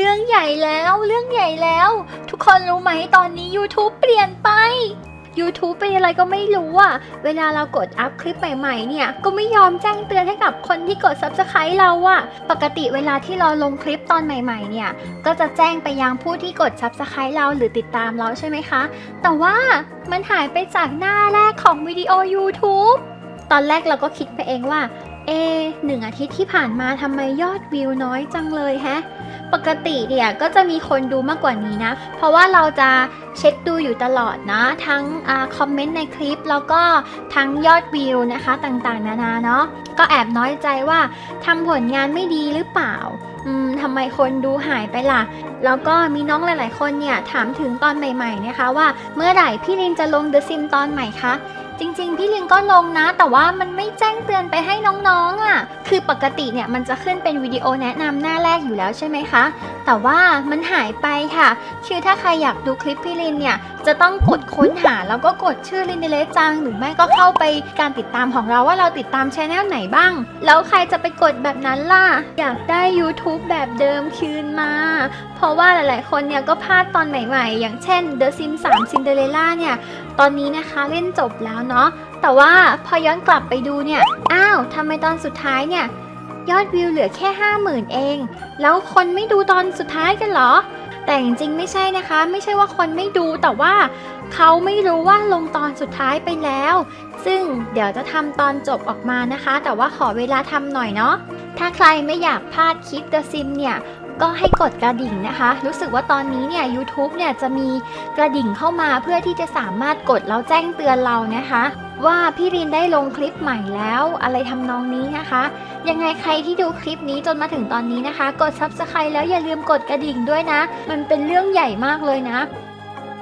รื่องใหญ่แล้วเรื่องใหญ่แล้ว ทุกคนรู้ไหมตอนนี้ YouTube เปลี่ยนไป YouTube เป็นอะไรก็ไม่รู้อะเวลาเรากดอัพคลิปใหม่ๆ เนี่ย ก็ไม่ยอมแจ้งเตือนให้กับคนที่กด Subscribe เราอะปกติเวลาที่เราลงคลิปตอนใหม่ๆ เนี่ย ก็จะแจ้งไปยังผู้ที่กด Subscribe เราหรือติดตามเราใช่ไหมคะ แต่ว่ามันหายไปจากหน้าแรกของวิดีโอ YouTube ตอนแรกเราก็คิดไปเองว่า เอหนึ่งอาทิตย์ที่ผ่านมาทำไมยอดวิวน้อยจังเลยแฮะ ปกติเนี่ยก็จะมีคนดูมากกว่านี้นะ เพราะว่าเราจะเช็คดูอยู่ตลอดนะ ทั้งอคอมเมนต์ในคลิปแล้วก็ทั้งยอดวิวนะคะต่างๆ นานาเนาะ ก็แอบน้อยใจว่าทำผลงานไม่ดีหรือเปล่า อืมทำไมคนดูหายไปล่ะ แล้วก็มีน้องหลาย ๆ คนเนี่ยถามถึงตอนใหม่ ๆ นะคะว่าเมื่อไหร่พี่ลินจะลง The Sim ตอนใหม่คะ จริงๆ พี่ลินก็ลงนะ แต่ว่ามันไม่แจ้งเตือนไปให้น้องๆอะ่ะ คือปกติเนี่ยมันจะขึ้นเป็นวิดีโอแนะนำหน้าแรกอยู่แล้วใช่ไหมคะ แต่ว่ามันหายไปค่ะ คือถ้าใครอยากดูคลิปพี่ลินเนี่ย จะต้องกดค้นหาแล้วก็กดชื่อลินเดเลจัง หรือไม่ก็เข้าไปการติดตามของเราว่าเราติดตามชแนลไหนบ้าง แล้วใครจะไปกดแบบนั้นล่ะ อยากได้ YouTube แบบเดิมคืนมา เพราะว่าหลายๆ คนเนี่ยก็พลาดตอนใหม่ๆ อย่างเช่น The Sims 3 Cinderella เนี่ย ตอนนี้นะคะเล่นจบแล้วเนาะ แต่ว่าพอย้อนกลับไปดูเนี่ย อ้าวทำไมตอนสุดท้ายเนี่ย ยอดวิวเหลือแค่ 50,000 เอง แล้วคนไม่ดูตอนสุดท้ายกันเหรอ แต่จริงๆไม่ใช่นะคะ ไม่ใช่ว่าคนไม่ดูแต่ว่าเขาไม่รู้ว่าลงตอนสุดท้ายไปแล้ว ซึ่งเดี๋ยวจะทำตอนจบออกมานะคะ แต่ว่าขอเวลาทำหน่อยเนาะ ถ้าใครไม่อยากพลาดคลิป The Sim เนี่ย ก็ให้กดกระดิ่งนะคะ รู้สึกว่าตอนนี้เนี่ย u t u b e เนี่ยจะมีกระดิ่งเข้ามาเพื่อที่จะสามารถกดแล้วแจ้งเตือนเรานะคะ ว่าพี่รินได้ลงคลิปใหม่แล้วอะไรทำนองนี้นะคะ ยังไงใครที่ดูคลิปนี้จนมาถึงตอนนี้นะคะ กด Subscribe แล้วอย่าลืมกดกระดิ่งด้วยนะ มันเป็นเรื่องใหญ่มากเลยนะ